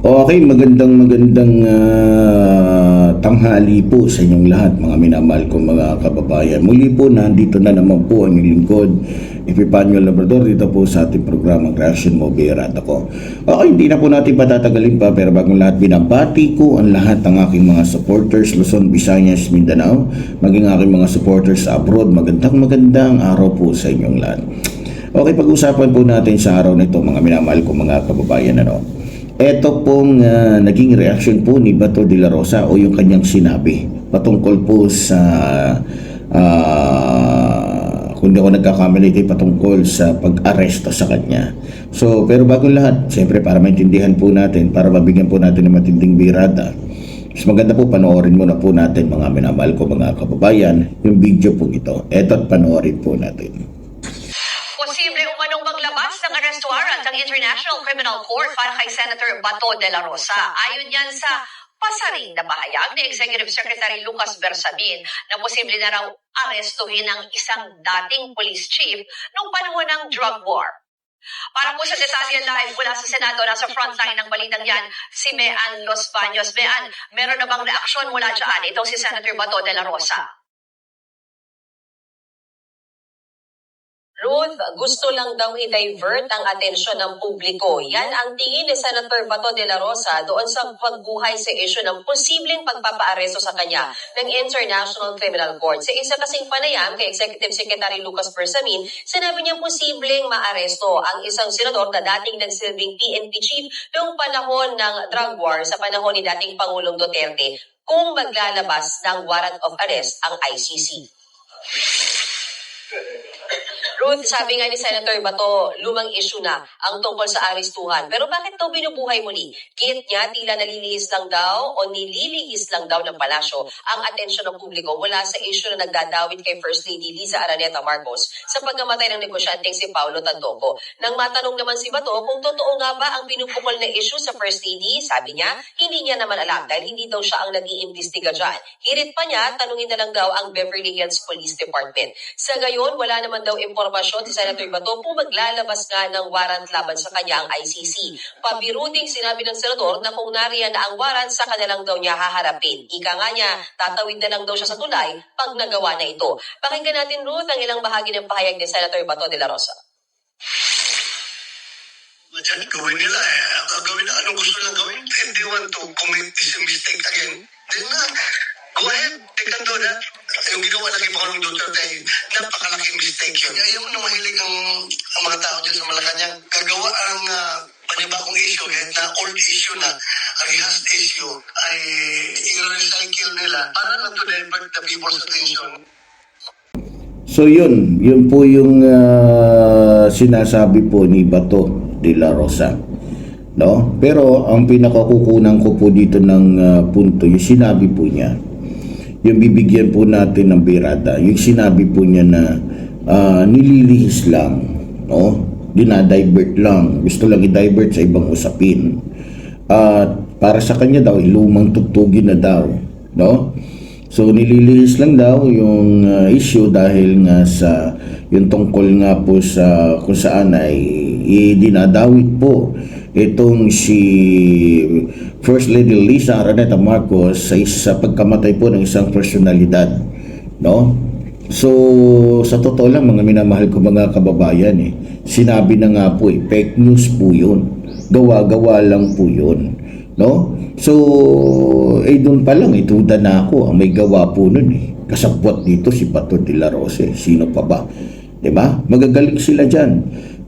Okay, magandang magandang ah, tanghali po sa inyong lahat mga minamahal kong mga kababayan. Muli po nandito na naman po ang inyong lingkod, Epipanyo Labrador dito po sa ating programang Reaction Mo Berat ako. Okay, hindi na po natin patatagalin pa pero bagong lahat binabati ko ang lahat ng aking mga supporters Luzon, Visayas, Mindanao, maging aking mga supporters abroad. Magandang magandang araw po sa inyong lahat. Okay, pag-usapan po natin sa araw na ito mga minamahal kong mga kababayan ano. Ito pong ah, naging reaction po ni Bato de la Rosa o yung kanyang sinabi patungkol po sa ah, kung di ako nagkakamali ito patungkol sa pag-aresto sa kanya. So, pero bago lahat, siyempre para maintindihan po natin, para mabigyan po natin ng matinding birada, mas maganda po panoorin muna po natin mga minamahal ko mga kababayan yung video po ito. Eto't panoorin po natin. Posible umanong maglabas ng arrest warrant ang International Criminal Court para kay Senator Bato de la Rosa. Ayon yan sa pasaring na bahayag ni Executive Secretary Lucas Bersamin na posible na raw arestuhin ang isang dating police chief noong panahon ng drug war. Para po sa detalye live mula sa Senado, nasa frontline ng balitang yan, si Mean Los Baños. Mean, meron na bang reaksyon mula dyan? Itong si Senator Bato de la Rosa. Ruth, gusto lang daw i-divert ang atensyon ng publiko. Yan ang tingin ni Senator Bato de la Rosa doon sa pagbuhay sa issue ng posibleng pagpapaaresto sa kanya ng International Criminal Court. Sa isa kasing panayam kay Executive Secretary Lucas Bersamin, sinabi niya posibleng maaresto ang isang senador na dating nagsilbing PNP chief noong panahon ng drug war sa panahon ni dating Pangulong Duterte kung maglalabas ng warrant of arrest ang ICC. Ruth, sabi nga ni Senator Bato, lumang issue na ang tungkol sa arestuhan. Pero bakit daw binubuhay muli? Kit niya, tila nalilihis lang daw o nililihis lang daw ng palasyo ang atensyon ng publiko mula sa issue na nagdadawit kay First Lady Liza Araneta Marcos sa pagkamatay ng negosyanteng si Paulo Tantoco. Nang matanong naman si Bato kung totoo nga ba ang pinupukol na issue sa First Lady, sabi niya, hindi niya naman alam dahil hindi daw siya ang nag-iimbestiga dyan. Hirit pa niya, tanungin na lang daw ang Beverly Hills Police Department. Sa gayon, wala naman daw impormasyon si Senator Bato kung maglalabas nga ng warrant laban sa kanya ang ICC. Pabiruting sinabi ng senador na kung nariyan na ang warrant, sa kanilang daw niya haharapin. Ika nga niya, tatawid na lang daw siya sa tulay pag nagawa na ito. Pakinggan natin, Ruth, ang ilang bahagi ng pahayag ni Senator Bato de la Rosa. Diyan, gawin nila eh. Gawin na anong gusto lang gawin. If they want to commit this mistake again, then uh, go ahead, they can do that. Yung ginawa na kay Pangulong Duterte, napakalaking mistake yun. Ayaw na mahilig ang, ang mga tao dyan sa Malacanang. Gagawa ang uh, panibagong issue, kahit na old issue na, ang issue, ay i-recycle nila para lang to divert the people's attention. So yun, yun po yung ah, sinasabi po ni Bato de la Rosa. No? Pero ang pinakakukunan ko po dito ng ah, punto, yung sinabi po niya, yung bibigyan po natin ng birada, yung sinabi po niya na ah, nililihis lang, no? dinadivert lang, gusto lang i-divert sa ibang usapin. At para sa kanya daw, ilumang tugtugin na daw, no? So nililihis lang daw yung uh, issue dahil nga sa yung tungkol nga po sa kung saan ay idinadawit po itong si First Lady Lisa Araneta Marcos sa isa pagkamatay po ng isang personalidad, no? So, sa totoo lang, mga minamahal ko mga kababayan, eh, sinabi na nga po, eh, fake news po yun. Gawa-gawa lang po yun. No? So, eh, doon pa lang, ituda na ako, ang may gawa po nun, eh. Kasabwat dito si Bato de la Rose, sino pa ba? 'Di ba? Magagaling sila diyan.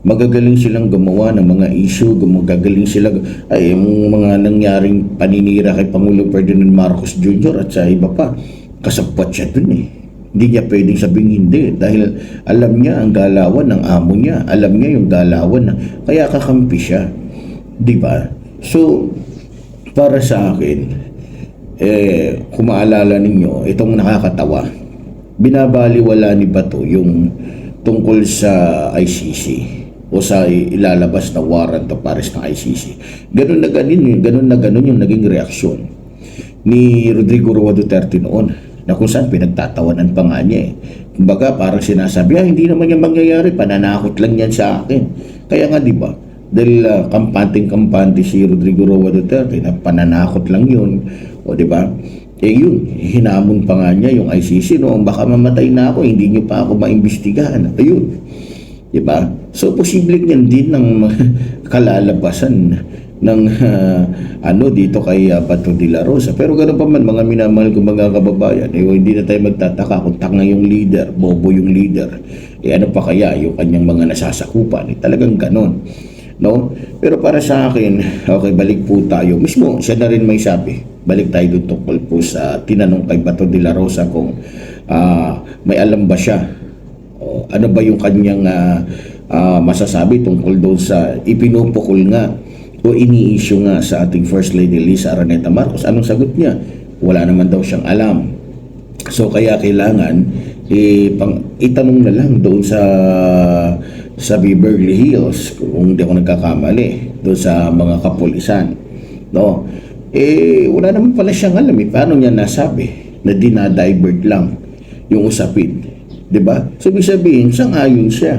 Magagaling silang gumawa ng mga issue, magagaling sila ay yung mga nangyaring paninira kay Pangulong Ferdinand Marcos Jr. at sa iba pa. Kasabwat siya dun eh. Hindi niya pwedeng sabing hindi dahil alam niya ang galawan ng amo niya. Alam niya yung galawan na kaya kakampi siya. 'Di ba? So, para sa akin, eh, kung maalala ninyo, itong nakakatawa, binabaliwala ni Bato yung tungkol sa ICC o sa ilalabas na warrant of arrest ng ICC. Ganun na ganun, ganun na ganun yung naging reaksyon ni Rodrigo Roa Duterte noon na kung saan pinagtatawanan pa nga niya eh. Kumbaga parang sinasabi, ah, hindi naman yan mangyayari, pananakot lang yan sa akin. Kaya nga di ba, Dahil uh, kampanteng-kampante si Rodrigo Roa Duterte na pananakot lang yun. O di ba? Eh yun, hinamon pa nga niya yung ICC no, baka mamatay na ako, hindi niyo pa ako maimbestigahan. Ayun. Di ba? So posible niyan din ng kalalabasan ng ah, ano dito kay uh, Bato de la Rosa. Pero ganoon pa man mga minamahal ko mga kababayan, eh hindi na tayo magtataka kung tanga yung leader, bobo yung leader. Eh ano pa kaya yung kanyang mga nasasakupan? Eh, talagang ganon. No? Pero para sa akin, okay, balik po tayo. Mismo, siya na rin may sabi. Balik tayo doon tungkol po sa tinanong kay Bato de la Rosa kung ah, may alam ba siya o ano ba yung kanyang ah, ah, masasabi tungkol doon sa ipinupukol nga o ini-issue nga sa ating First Lady Lisa Araneta Marcos. Anong sagot niya? Wala naman daw siyang alam. So kaya kailangan eh, pang, itanong na lang doon sa sa Beverly Hills kung hindi ako nagkakamali doon sa mga kapulisan no eh wala naman pala siyang alam eh paano niya nasabi na dinadivert lang yung usapin 'di ba so ibig sabihin sang-ayon siya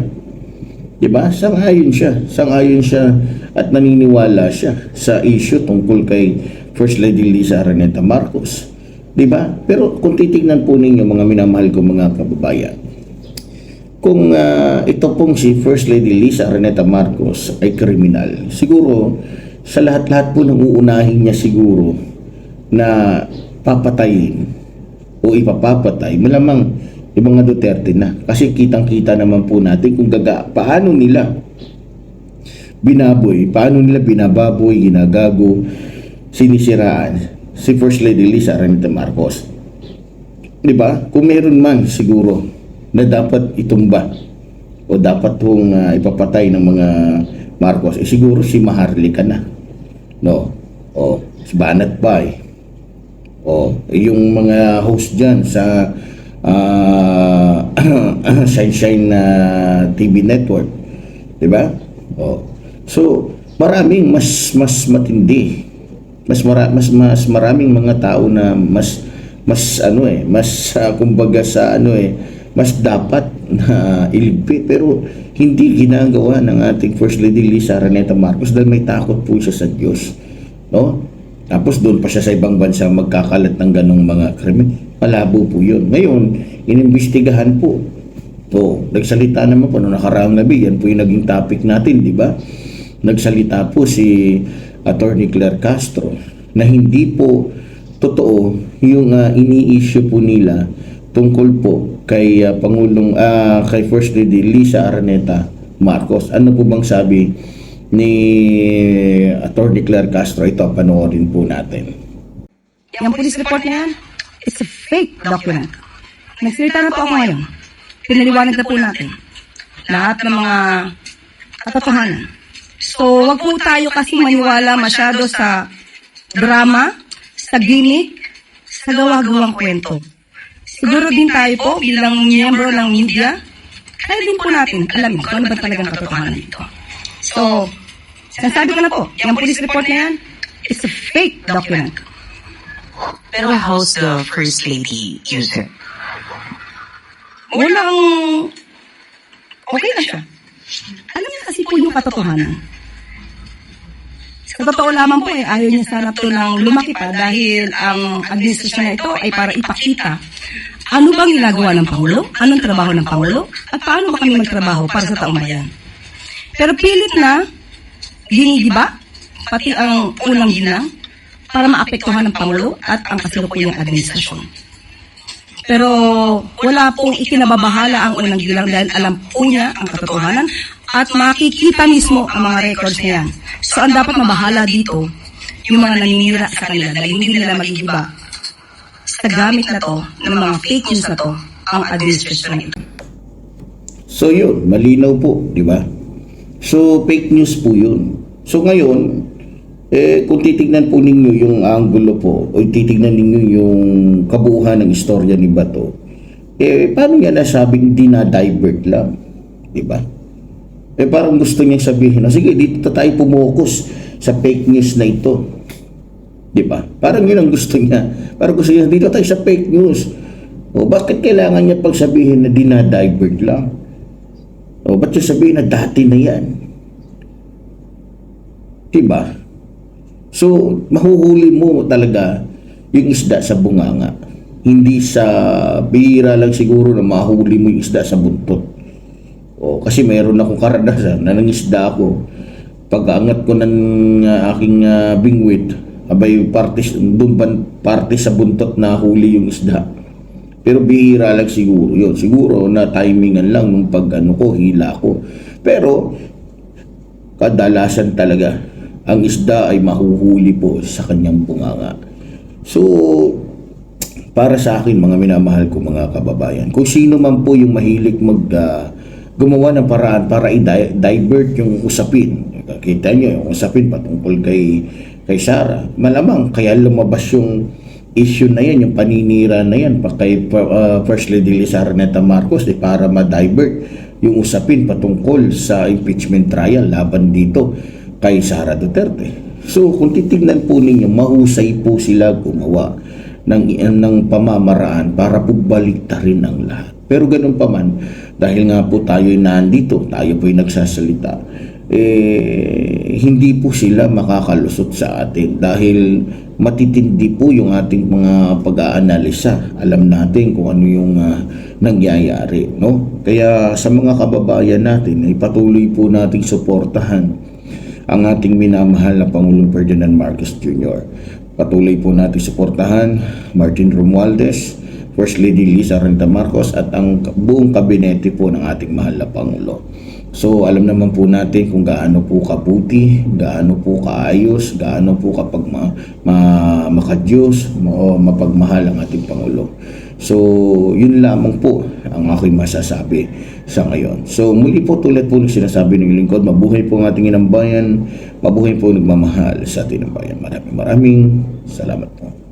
'di ba sang-ayon siya. Sang-ayon siya at naniniwala siya sa issue tungkol kay First Lady Lisa Araneta Marcos. 'di ba pero kung titingnan po ninyo mga minamahal ko mga kababayan kung ah, ito pong si First Lady Lisa Araneta Marcos ay kriminal, siguro sa lahat-lahat po ng uunahin niya siguro na papatayin o ipapapatay, malamang yung mga Duterte na. Kasi kitang-kita naman po natin kung gaga, paano nila binaboy, paano nila binababoy, ginagago, sinisiraan si First Lady Lisa Araneta Marcos. 'Di ba? Kung meron man siguro na dapat itumba o dapat hong ah, ipapatay ng mga Marcos, eh siguro si Maharlika na. No? O si Banat Bay. O yung mga host diyan sa ah, Shine Shine na TV network. 'Di ba? O. So, maraming mas mas matindi. Mas mara, mas mas maraming mga tao na mas mas ano eh, mas ah, kumbaga sa ano eh, mas dapat na iligpit pero hindi ginagawa ng ating First Lady Lisa Araneta Marcos dahil may takot po siya sa Diyos. No? Tapos doon pa siya sa ibang bansa magkakalat ng ganong mga krimen. Malabo po yun. Ngayon, inimbestigahan po. O, nagsalita naman po noong nakaraang gabi. Yan po yung naging topic natin, di ba? Nagsalita po si Attorney Claire Castro na hindi po totoo yung ah, ini-issue po nila tungkol po kay ah, Pangulong ah, kay First Lady Lisa Araneta Marcos. Ano po bang sabi ni Attorney Claire Castro? Ito, panoorin po natin. Yung police report na yan, it's a fake document. Nagsalita na po ako ngayon. Pinaliwanag na po natin. Lahat ng mga katotohanan. So, wag po tayo kasi maniwala masyado sa drama, sa gimmick, sa gawa-gawang kwento. Siguro din tayo po bilang miyembro ng media, kaya din po natin alamin kung ano ba talagang katotohanan dito. So, sinasabi ko na po, yung police report na yan, it's a fake document. Pero how's the First Lady user? Walang... Okay na siya. Alam niya kasi po yung katotohanan. Sa totoo lamang po eh, ayaw niya sana to ng lumaki pa dahil ang administrasyon na ito ay para ipakita ano bang ginagawa ng Pangulo, anong trabaho ng Pangulo, at paano ba kami magtrabaho para sa taong bayan. Pero pilit na, ginigiba, pati ang unang ginang, para maapektuhan ng Pangulo at ang kasalukuyang administrasyon. Pero wala pong ikinababahala ang unang gilang dahil alam po niya ang katotohanan at makikita mismo ang mga records niya. So ang dapat mabahala dito, yung mga naninira sa kanila dahil hindi nila magigiba sa gamit na to, ng mga fake news na to, ang administrasyon na ito. So yun, malinaw po, di ba? So fake news po yun. So ngayon, eh, kung titignan po ninyo yung angulo po, o titignan ninyo yung kabuuhan ng istorya ni Bato, eh, paano niya nasabing dinadivert lang? Di ba? Eh, parang gusto niyang sabihin, "Ah, sige, dito tayo pumokus sa fake news na ito. Di ba? Parang yun ang gusto niya. Parang gusto niya, dito tayo sa fake news. O bakit kailangan niya pagsabihin na dinadivert lang? O ba't sabihin na dati na yan? Diba? So, mahuhuli mo talaga yung isda sa bunganga. Hindi sa bihira lang siguro na mahuli mo yung isda sa buntot. O, kasi mayroon akong karanasan na nangisda ako. Pag-angat ko ng uh, aking uh, bingwit, abay partis, doon pa parte sa buntot na huli yung isda. Pero bihira lang siguro yun. Siguro na timingan lang nung pag ano ko, hila ko. Pero kadalasan talaga ang isda ay mahuhuli po sa kanyang bunganga. So, para sa akin mga minamahal ko mga kababayan, kung sino man po yung mahilig mag ah, gumawa ng paraan para i-divert yung usapin. Kita niyo yung usapin patungkol kay kay Sara. Malamang kaya lumabas yung issue na yan, yung paninira na yan pa kay ah, First Lady Lisa Araneta Marcos eh, para ma-divert yung usapin patungkol sa impeachment trial laban dito kay Sara Duterte. So kung titignan po ninyo, mahusay po sila gumawa ng, ng pamamaraan para po baliktarin ang lahat. Pero ganun pa man, dahil nga po tayo nandito, tayo po nagsasalita, eh, hindi po sila makakalusot sa atin dahil matitindi po yung ating mga pag-aanalisa. Alam natin kung ano yung ah, nangyayari. No? Kaya sa mga kababayan natin, ay patuloy po nating suportahan ang ating minamahal na Pangulong Ferdinand Marcos Jr. Patuloy po natin suportahan Martin Romualdez, First Lady Lisa Renta Marcos at ang buong kabinete po ng ating mahal na Pangulo. So alam naman po natin kung gaano po kabuti, gaano po kaayos, gaano po kapag ma, ma, makadiyos o mapagmahal ang ating Pangulo. So yun lamang po ang aking masasabi sa ngayon. So muli po tulad po ng sinasabi ng lingkod, mabuhay po ang ating inambayan, mabuhay po nagmamahal sa ating inambayan. Maraming maraming salamat po.